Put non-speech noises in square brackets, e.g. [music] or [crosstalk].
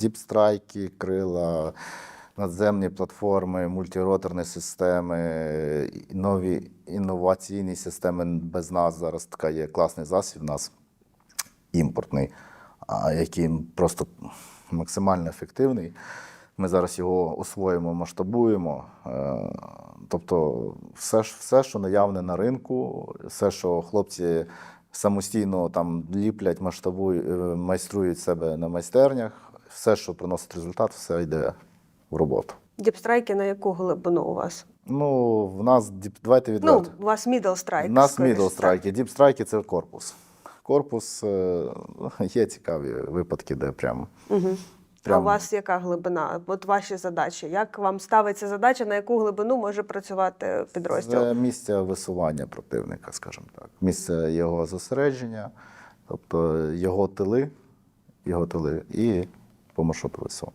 діпстрайки, крила, надземні платформи, мультироторні системи, нові інноваційні системи. Без нас зараз така є класний засіб. У нас імпортний, а який просто максимально ефективний. Ми зараз його освоїмо, масштабуємо. Е, Тобто, все, все, що наявне на ринку, все, що хлопці самостійно там ліплять, масштабують, е, майструють себе на майстернях, все, що приносить результат, все йде в роботу. Діпстрайки на яку глибину у вас? Ну, в нас діп- давайте відверто. Ну, у вас мідл страйк. У нас мідл страйки. Діп страйки це корпус. Корпус е, [laughs] є цікаві випадки, де прям. Угу. А у вас яка глибина? От ваші задачі. Як вам ставиться задача, на яку глибину може працювати підрозділ? Це місце висування противника, скажімо так. Місце його зосередження, тобто його тили, його тили і по маршруту ВСУ.